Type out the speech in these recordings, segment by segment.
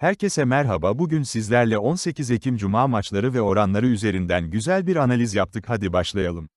Herkese merhaba. Bugün sizlerle 18 Ekim Cuma maçları ve oranları üzerinden güzel bir analiz yaptık. Hadi başlayalım.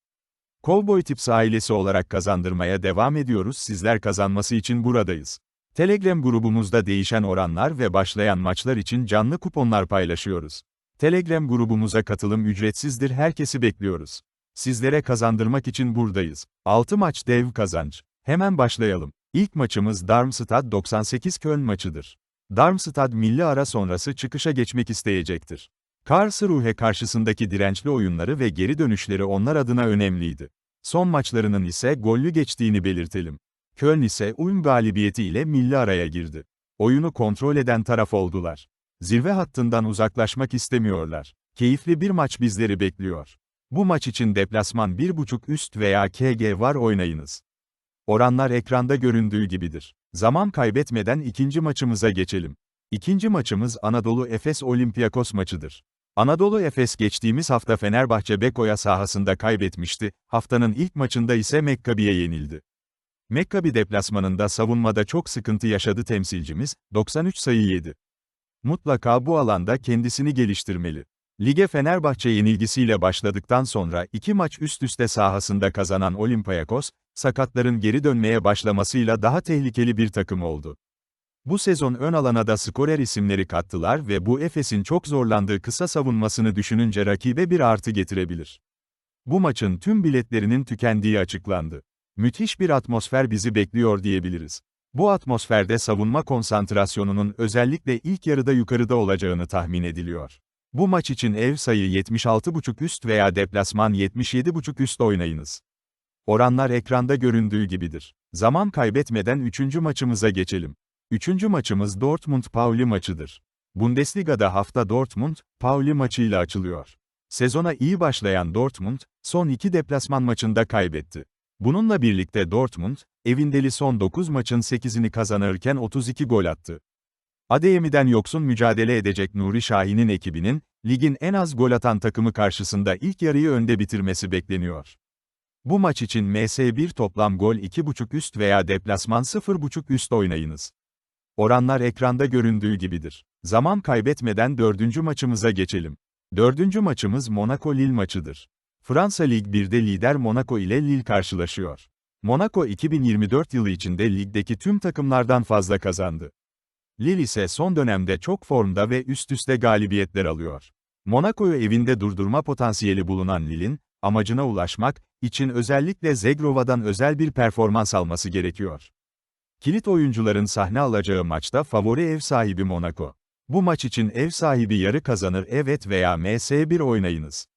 Cowboy Tips ailesi olarak kazandırmaya devam ediyoruz. Sizler kazanması için buradayız. Telegram grubumuzda değişen oranlar ve başlayan maçlar için canlı kuponlar paylaşıyoruz. Telegram grubumuza katılım ücretsizdir. Herkesi bekliyoruz. Sizlere kazandırmak için buradayız. 6 maç dev kazanç. Hemen başlayalım. İlk maçımız Darmstadt 98 Köln maçıdır. Darmstadt milli ara sonrası çıkışa geçmek isteyecektir. Karlsruhe karşısındaki dirençli oyunları ve geri dönüşleri onlar adına önemliydi. Son maçlarının ise gollü geçtiğini belirtelim. Köln ise Ulm galibiyeti ile milli araya girdi. Oyunu kontrol eden taraf oldular. Zirve hattından uzaklaşmak istemiyorlar. Keyifli bir maç bizleri bekliyor. Bu maç için deplasman 1.5 üst veya KG var oynayınız. Oranlar ekranda göründüğü gibidir. Zaman kaybetmeden ikinci maçımıza geçelim. İkinci maçımız Anadolu Efes Olympiakos maçıdır. Anadolu Efes geçtiğimiz hafta Fenerbahçe Beko'ya sahasında kaybetmişti, haftanın ilk maçında ise Mekkabi'ye yenildi. Mekkabi deplasmanında savunmada çok sıkıntı yaşadı temsilcimiz, 93 sayı yedi. Mutlaka bu alanda kendisini geliştirmeli. Lige Fenerbahçe yenilgisiyle başladıktan sonra iki maç üst üste sahasında kazanan Olympiakos, sakatların geri dönmeye başlamasıyla daha tehlikeli bir takım oldu. Bu sezon ön alana da skorer isimleri kattılar ve bu Efes'in çok zorlandığı kısa savunmasını düşününce rakibe bir artı getirebilir. Bu maçın tüm biletlerinin tükendiği açıklandı. Müthiş bir atmosfer bizi bekliyor diyebiliriz. Bu atmosferde savunma konsantrasyonunun özellikle ilk yarıda yukarıda olacağını tahmin ediliyor. Bu maç için ev sayı 76.5 üst veya deplasman 77.5 üst oynayınız. Oranlar ekranda göründüğü gibidir. Zaman kaybetmeden üçüncü maçımıza geçelim. Üçüncü maçımız Dortmund-Pauli maçıdır. Bundesliga'da hafta Dortmund-Pauli maçıyla açılıyor. Sezona iyi başlayan Dortmund, son iki deplasman maçında kaybetti. Bununla birlikte Dortmund, evindeli son 9 maçın 8'ini kazanırken 32 gol attı. Adeyemi'den yoksun mücadele edecek Nuri Şahin'in ekibinin, ligin en az gol atan takımı karşısında ilk yarıyı önde bitirmesi bekleniyor. Bu maç için MS1 toplam gol 2.5 üst veya deplasman 0.5 üst oynayınız. Oranlar ekranda göründüğü gibidir. Zaman kaybetmeden dördüncü maçımıza geçelim. Dördüncü maçımız Monaco-Lille maçıdır. Fransa Lig 1'de lider Monaco ile Lille karşılaşıyor. Monaco 2024 yılı içinde ligdeki tüm takımlardan fazla kazandı. Lille ise son dönemde çok formda ve üst üste galibiyetler alıyor. Monaco'yu evinde durdurma potansiyeli bulunan Lille'in, amacına ulaşmak için özellikle Zegrova'dan özel bir performans alması gerekiyor. Kilit oyuncuların sahne alacağı maçta favori ev sahibi Monaco. Bu maç için ev sahibi yarı kazanır evet veya MS1 oynayınız.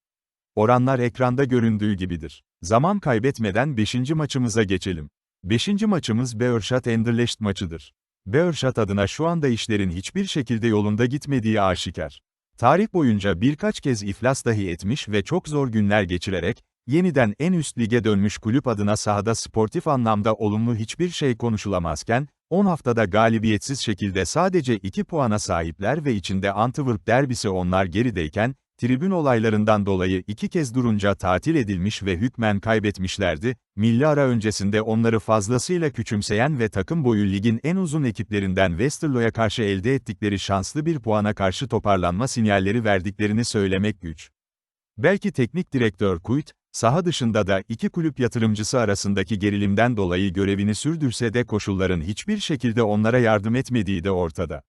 Oranlar ekranda göründüğü gibidir. Zaman kaybetmeden 5. maçımıza geçelim. 5. maçımız Beerşat Enderlecht maçıdır. Beerşat adına şu anda işlerin hiçbir şekilde yolunda gitmediği aşikar. Tarih boyunca birkaç kez iflas dahi etmiş ve çok zor günler geçirerek, yeniden en üst lige dönmüş kulüp adına sahada sportif anlamda olumlu hiçbir şey konuşulamazken, 10 haftada galibiyetsiz şekilde sadece 2 puana sahipler ve içinde Antwerp derbisi onlar gerideyken, tribün olaylarından dolayı iki kez durunca tatil edilmiş ve hükmen kaybetmişlerdi, milli ara öncesinde onları fazlasıyla küçümseyen ve takım boyu ligin en uzun ekiplerinden Westerlo'ya karşı elde ettikleri şanslı bir puana karşı toparlanma sinyalleri verdiklerini söylemek güç. Belki teknik direktör Kuyt, saha dışında da iki kulüp yatırımcısı arasındaki gerilimden dolayı görevini sürdürse de koşulların hiçbir şekilde onlara yardım etmediği de ortada.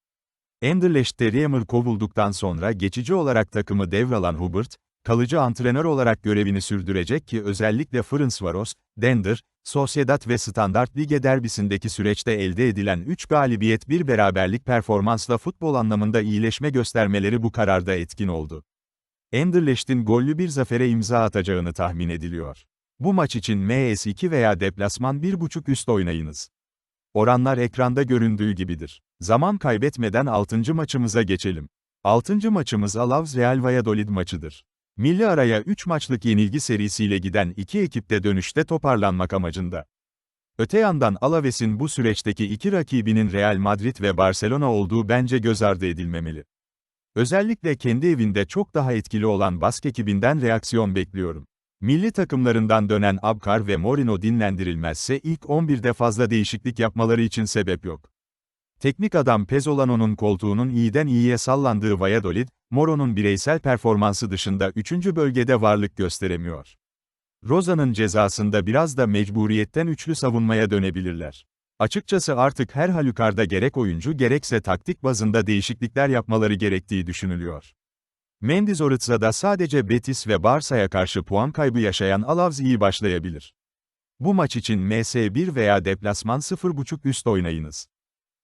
Anderlecht'te Riemer kovulduktan sonra geçici olarak takımı devralan Hubert, kalıcı antrenör olarak görevini sürdürecek ki özellikle Ferencvaros, Dender, Sociedad ve Standard Lige derbisindeki süreçte elde edilen 3 galibiyet bir beraberlik performansla futbol anlamında iyileşme göstermeleri bu kararda etkin oldu. Anderlecht'in gollü bir zafere imza atacağını tahmin ediliyor. Bu maç için MS2 veya deplasman 1.5 üst oynayınız. Oranlar ekranda göründüğü gibidir. Zaman kaybetmeden 6. maçımıza geçelim. 6. maçımız Alavs Real Valladolid maçıdır. Milli araya 3 maçlık yenilgi serisiyle giden iki ekip de dönüşte toparlanmak amacında. Öte yandan Alaves'in bu süreçteki iki rakibinin Real Madrid ve Barcelona olduğu bence göz ardı edilmemeli. Özellikle kendi evinde çok daha etkili olan Bask ekibinden reaksiyon bekliyorum. Milli takımlarından dönen Abkar ve Morino dinlendirilmezse ilk 11'de fazla değişiklik yapmaları için sebep yok. Teknik adam Pezzolano'nun koltuğunun iyiden iyiye sallandığı Valladolid, Moro'nun bireysel performansı dışında 3. bölgede varlık gösteremiyor. Roza'nın cezasında biraz da mecburiyetten üçlü savunmaya dönebilirler. Açıkçası artık her halükarda gerek oyuncu gerekse taktik bazında değişiklikler yapmaları gerektiği düşünülüyor. Mendizorıtza'da sadece Betis ve Barsa'ya karşı puan kaybı yaşayan Alavz iyi başlayabilir. Bu maç için MS1 veya deplasman 0.5 üst oynayınız.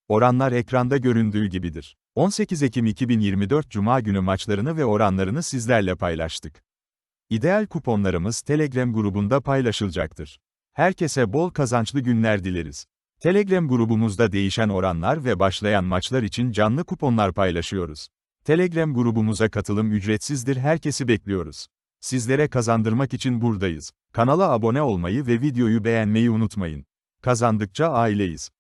Oranlar ekranda göründüğü gibidir. 18 Ekim 2024 Cuma günü maçlarını ve oranlarını sizlerle paylaştık. İdeal kuponlarımız Telegram grubunda paylaşılacaktır. Herkese bol kazançlı günler dileriz. Telegram grubumuzda değişen oranlar ve başlayan maçlar için canlı kuponlar paylaşıyoruz. Telegram grubumuza katılım ücretsizdir herkesi bekliyoruz. Sizlere kazandırmak için buradayız. Kanala abone olmayı ve videoyu beğenmeyi unutmayın. Kazandıkça aileyiz.